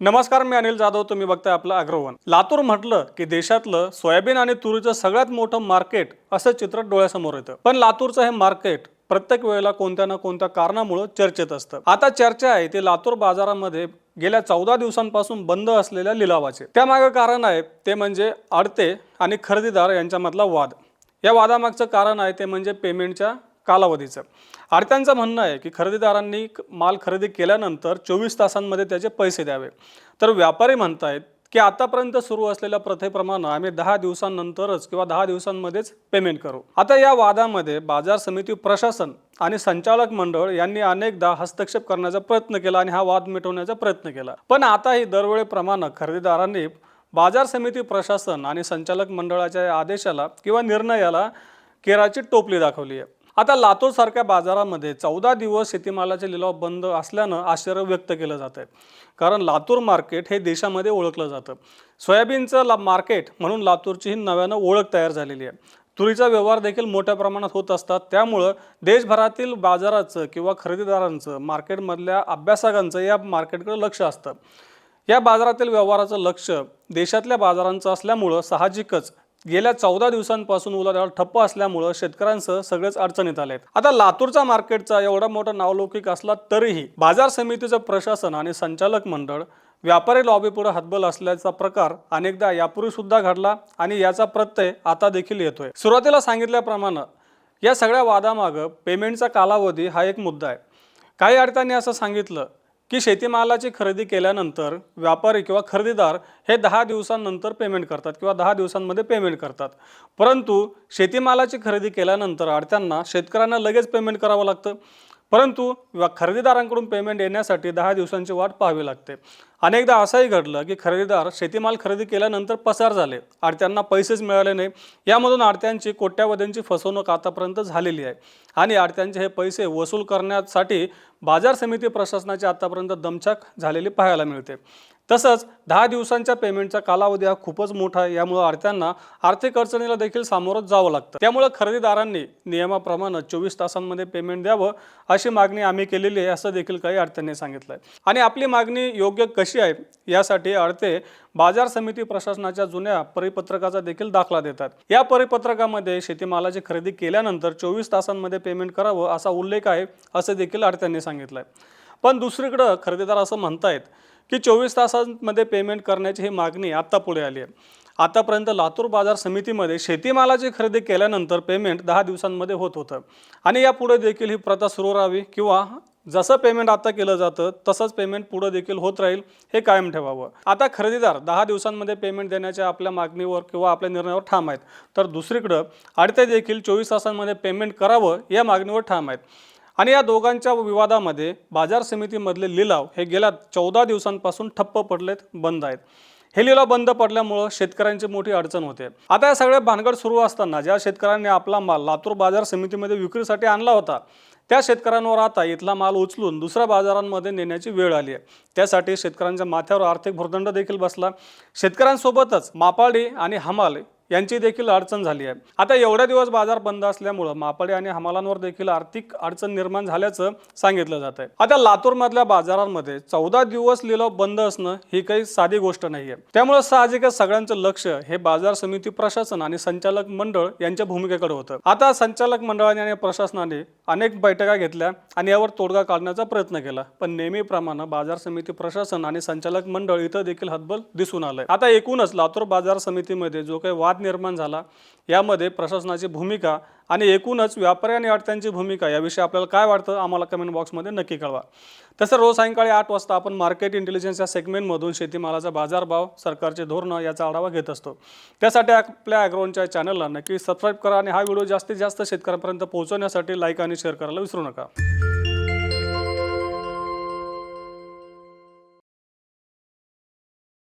नमस्कार मी अनिल जाधव. तुम्ही बघताय आपलं अग्रवन. लातूर म्हटलं की देशातलं सोयाबीन आणि तुरीचं सगळ्यात मोठं मार्केट असं चित्र डोळ्यासमोर येतं. पण लातूरचं हे मार्केट प्रत्येक वेळेला कोणत्या ना कोणत्या कारणामुळं चर्चेत असतं. आता चर्चा आहे ती लातूर बाजारामध्ये गेल्या चौदा दिवसांपासून बंद असलेल्या लिलावाचे. त्यामागं कारण आहे ते म्हणजे अडते आणि खरेदीदार यांच्यामधला वाद. या वादामागचं कारण आहे ते म्हणजे पेमेंटच्या कालावधीचं. आणि त्यांचं म्हणणं आहे की खरेदीदारांनी माल खरेदी केल्यानंतर चोवीस तासांमध्ये त्याचे पैसे द्यावे. तर व्यापारी म्हणतायत की आतापर्यंत सुरू असलेल्या प्रथेप्रमाणे आम्ही दहा दिवसांनंतरच किंवा दहा दिवसांमध्येच पेमेंट करू. आता या वादामध्ये बाजार समिती प्रशासन आणि संचालक मंडळ यांनी अनेकदा हस्तक्षेप करण्याचा प्रयत्न केला आणि हा वाद मिटवण्याचा प्रयत्न केला. पण आताही दरवेळेप्रमाणे खरेदीदारांनी बाजार समिती प्रशासन आणि संचालक मंडळाच्या आदेशाला किंवा निर्णयाला केराची टोपली दाखवली आहे. आता लातूरसारख्या बाजारामध्ये चौदा दिवस शेतीमालाचे लिलाव बंद असल्यानं आश्चर्य व्यक्त केलं जात आहे कारण लातूर मार्केट हे देशामध्ये ओळखलं जातं. सोयाबीनचं ला मार्केट म्हणून लातूरची ही नव्यानं ओळख तयार झालेली आहे. तुरीचा व्यवहार देखील मोठ्या प्रमाणात होत असतात. त्यामुळं देशभरातील बाजाराचं किंवा खरेदीदारांचं मार्केटमधल्या अभ्यासकांचं या मार्केटकडे लक्ष असतं. या बाजारातील व्यवहाराचं लक्ष देशातल्या बाजारांचं असल्यामुळं साहजिकच गेल्या चौदा दिवसांपासून उलाढाल ठप्प असल्यामुळं शेतकऱ्यांसह सगळेच अडचणीत आलेत. आता लातूरचा मार्केटचा एवढा मोठा नावलौकिक असला तरीही बाजार समितीचं प्रशासन आणि संचालक मंडळ व्यापारी लॉबीपुढे हातबल असल्याचा प्रकार अनेकदा यापूर्वी सुद्धा घडला आणि याचा प्रत्यय आता देखील येतोय. सुरुवातीला सांगितल्याप्रमाणे या सगळ्या वादामागं पेमेंटचा कालावधी हा एक मुद्दा आहे. काही अर्थांनी असं सांगितलं की शेतीमालाची खरेदी केल्यानंतर व्यापारी किंवा खरेदीदार हे दहा दिवसांनंतर पेमेंट करतात किंवा दहा दिवसांमध्ये पेमेंट करतात. परंतु शेतीमालाची खरेदी केल्यानंतर अडत्यांना शेतकऱ्यांना लगेच पेमेंट करावं लागतं. परंतु खरेदीदारांकडून पेमेंट येण्यासाठी दहा दिवसांची वाट पाहावी लागते. अनेकदा असंही घडलं की खरेदीदार शेतीमाल खरेदी केल्यानंतर पसार झाले. आडत्यांना पैसेच मिळाले नाही. यामधून आडत्यांची कोट्यावधींची फसवणूक आतापर्यंत झालेली आहे. आणि आडत्यांचे हे पैसे वसूल करण्यासाठी बाजार समिती प्रशासनाची आतापर्यंत दमछाक झालेली पाहायला मिळते. तसंच दहा दिवसांच्या पेमेंटचा कालावधी हा खूपच मोठा आहे. यामुळे आरत्यांना आर्थिक अडचणीला देखील सामोरं जावं लागतं. त्यामुळे खरेदीदारांनी नियमाप्रमाणे चोवीस तासांमध्ये पेमेंट द्यावं अशी मागणी आम्ही केलेली आहे असं देखील काही अडत्यांनी सांगितलं आहे आणि आपली मागणी योग्य कशी आहे यासाठी अडते बाजार समिती प्रशासनाच्या जुन्या परिपत्रकाचा देखील दाखला देतात. या परिपत्रकामध्ये शेतीमालाची खरेदी केल्यानंतर चोवीस तासांमध्ये पेमेंट करावं असा उल्लेख आहे असं देखील अडत्यांनी सांगितलं आहे पण दुसरीकडं खरेदीदार असं म्हणतायत की चोवीस तासांमध्ये पेमेंट करण्याची ही मागणी आत्ता पुढे आली आहे. आतापर्यंत लातूर बाजार समितीमध्ये शेतीमालाची खरेदी केल्यानंतर पेमेंट दहा दिवसांमध्ये होत होतं. आणि यापुढे देखील ही प्रथा सुरू राहावी किंवा जसं पेमेंट आता केलं जातं तसंच पेमेंट पुढं देखील होत राहील हे कायम ठेवावं. आता खरेदीदार दहा दिवसांमध्ये पेमेंट देण्याच्या आपल्या मागणीवर किंवा आपल्या निर्णयावर ठाम आहेत. तर दुसरीकडं आडते देखील चोवीस तासांमध्ये पेमेंट करावं या मागणीवर ठाम आहेत. आणि या दोघांच्या विवादामध्ये बाजार समितीमधले लिलाव हे गेल्या चौदा दिवसांपासून ठप्प पडलेत बंद आहेत. हे लिलाव बंद पडल्यामुळं शेतकऱ्यांची मोठी अडचण होते. आता या सगळ्या भानगड सुरू असताना ज्या शेतकऱ्यांनी आपला माल लातूर बाजार समितीमध्ये विक्रीसाठी आणला होता त्या शेतकऱ्यांवर आता इथला माल उचलून दुसऱ्या बाजारांमध्ये नेण्याची वेळ आली आहे. त्यासाठी शेतकऱ्यांच्या माथ्यावर आर्थिक भुर्दंड देखील बसला. शेतकऱ्यांसोबतच मापाडी आणि हमाल यांची देखील अडचण झाली आहे. आता एवढ्या दिवस बाजार बंद असल्यामुळं मापाडी आणि हमालांवर देखील आर्थिक अडचण निर्माण झाल्याचं सांगितलं जात आहे. आता लातूरमधल्या बाजारांमध्ये चौदा दिवस लिलाव बंद असणं ही काही साधी गोष्ट नाही आहे त्यामुळे साहजिकच सगळ्यांचं लक्ष हे बाजार समिती प्रशासन आणि संचालक मंडळ यांच्या भूमिकेकडे होतं. आता संचालक मंडळाने आणि प्रशासनाने अनेक बैठका घेतल्या आणि यावर तोडगा काढण्याचा प्रयत्न केला. पण नेहमीप्रमाणे बाजार समिती प्रशासन आणि संचालक मंडळ इथं देखील हतबल दिसून आलंय. आता एकूणच लातूर बाजार समितीमध्ये जो काही वाद वाद निर्माण झाला. यामध्ये प्रशासनाची भूमिका आणि एकूणच व्यापारी आणि अडत्यांची भूमिका याविषयी आपल्याला काय वाटतं आम्हाला कमेंट बॉक्समध्ये नक्की कळवा. तसं रोज सायंकाळी आठ वाजता आपण मार्केट इंटेलिजन्स या सेगमेंटमधून शेतीमालाचा बाजारभाव सरकारचे धोरणं याचा आढावा घेत असतो. त्यासाठी आपल्या ॲग्रोनच्या चॅनलला नक्की सबस्क्राईब करा आणि हा व्हिडिओ जास्तीत जास्त शेतकऱ्यांपर्यंत पोहोचवण्यासाठी लाईक आणि शेअर करायला विसरू नका.